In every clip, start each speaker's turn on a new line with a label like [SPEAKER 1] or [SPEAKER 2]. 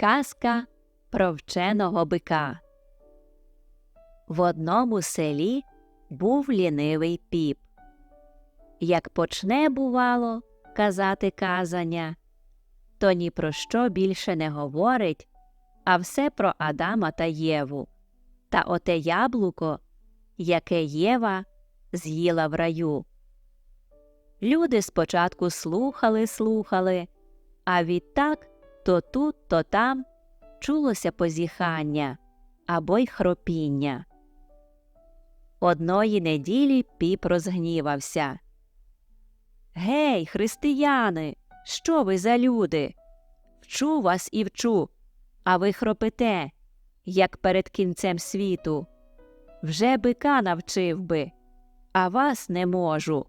[SPEAKER 1] Казка про вченого бика. В одному селі був лінивий піп. Як почне, бувало, казати казання, то ні про що більше не говорить, а все про Адама та Єву та оте яблуко, яке Єва з'їла в раю. Люди спочатку слухали, слухали, а відтак то тут, то там чулося позіхання або й хропіння. Одної неділі піп розгнівався. Гей, християни, що ви за люди? Вчу вас і вчу, а ви хропите, як перед кінцем світу. Вже бика навчив би, а вас не можу.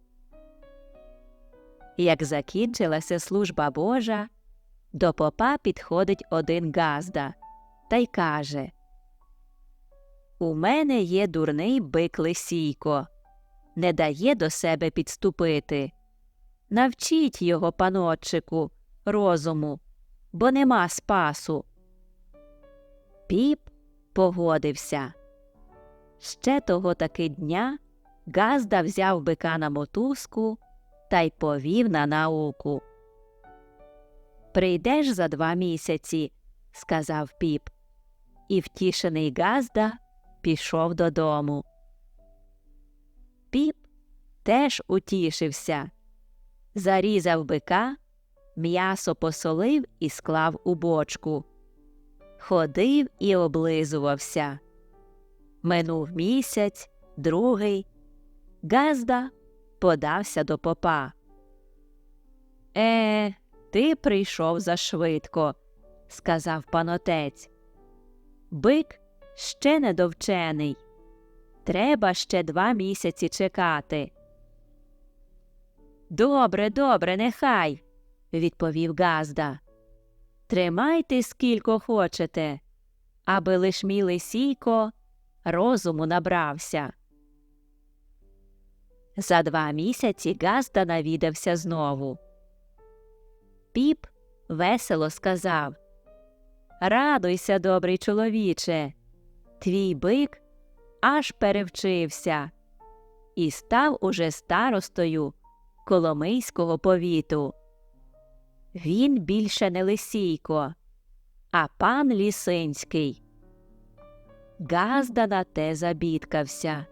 [SPEAKER 1] Як закінчилася служба Божа, до попа підходить один газда та й каже У мене є дурний бик лисійко, не дає до себе підступити. Навчіть його, панотчику, розуму, бо нема спасу. Піп погодився. Ще того таки дня Газда взяв бика на мотузку та й повів на науку. Прийдеш за два місяці, сказав піп. І втішений Газда пішов додому. Піп теж утішився. Зарізав бика, м'ясо посолив і склав у бочку. Ходив і облизувався. Минув місяць, другий. Газда подався до попа. Е, ти прийшов зашвидко, сказав панотець. Бик ще недовчений. Треба ще два місяці чекати. Добре, добре, нехай, відповів Газда. Тримайте скільки хочете, аби лиш мій лисійко розуму набрався. За два місяці Газда навідався знову. Піп весело сказав Радуйся, добрий чоловіче. Твій бик аж перевчився і став уже старостою Коломийського повіту. Він більше не лисійко, а пан Лісинський. Газда на те забідкався.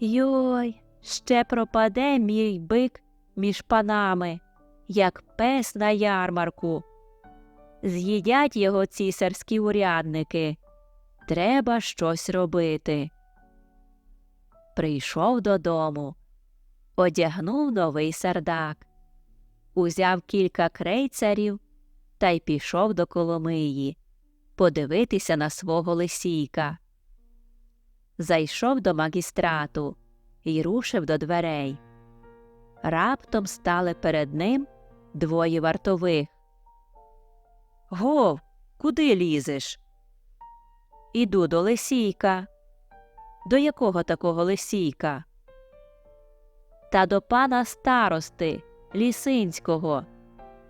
[SPEAKER 1] Йой, ще пропаде мій бик між панами, як пес на ярмарку. З'їдять його цісарські урядники. Треба щось робити. Прийшов додому, одягнув новий сардак, узяв кілька крейцарів та й пішов до Коломиї подивитися на свого лисійка. Зайшов до магістрату і рушив до дверей. Раптом стали перед ним двоє вартових. Гов, куди лізеш? Іду до лисійка. До якого такого лисійка? Та до пана старости Лісинського.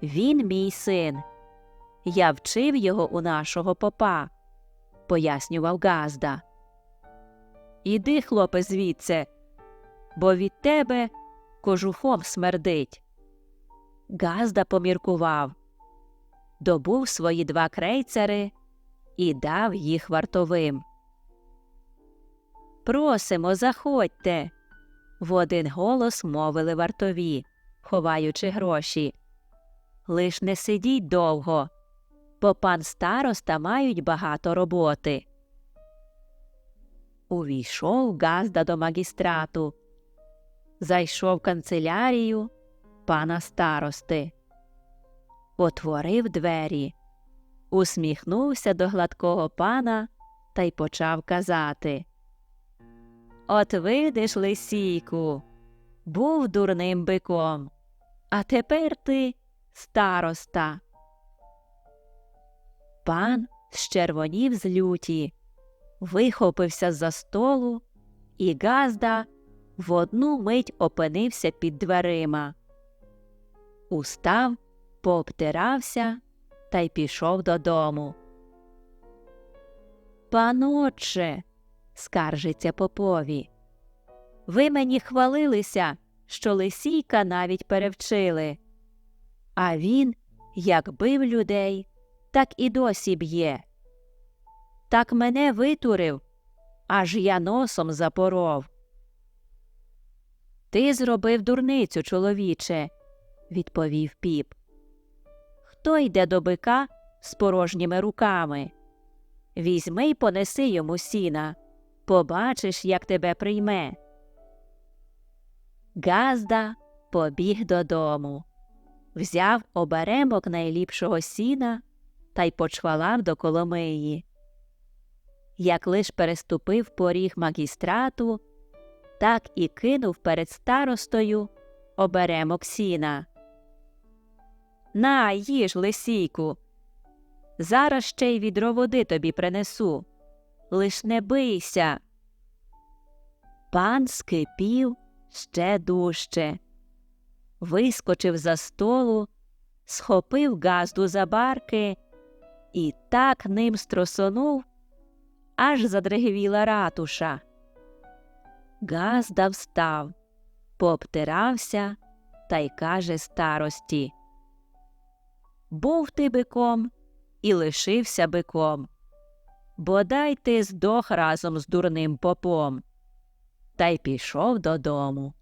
[SPEAKER 1] Він мій син. Я вчив його у нашого попа, пояснював Газда. Іди, хлопе, звідси, бо від тебе кожухом смердить. Газда поміркував, добув свої два крейцери і дав їх вартовим. Просимо, заходьте. В один голос мовили вартові, ховаючи гроші. Лиш не сидіть довго, бо пан староста мають багато роботи. Увійшов Газда до магістрату, зайшов в канцелярію пана старости, отворив двері, усміхнувся до гладкого пана та й почав казати. От видиш, лисійку, був дурним биком, а тепер ти староста. Пан щервонів з люті, вихопився з за столу, і Газда в одну мить опинився під дверима. Устав, пообтирався та й пішов додому. Панотче, скаржиться попові. Ви мені хвалилися, що лисійка навіть перевчили. А він, як бив людей, так і досі б'є. Так мене витурив, аж я носом запоров. Ти зробив дурницю, чоловіче, відповів піп. Хто йде до бика з порожніми руками? Візьми й понеси йому сіна, побачиш, як тебе прийме. Газда побіг додому, взяв оберемок найліпшого сіна та й почвалав до Коломиї. Як лиш переступив поріг магістрату, так і кинув перед старостою оберемок сіна. На, їж, лисійку. Зараз ще й відро води тобі принесу. Лиш не бийся. Пан скипів ще дужче. Вискочив за столу, схопив газду за барки і так ним стросонув, аж задригвіла ратуша. Газда встав, пообтирався та й каже старості. Був ти биком і лишився биком. Бодай ти здох разом з дурним попом. Та й пішов додому.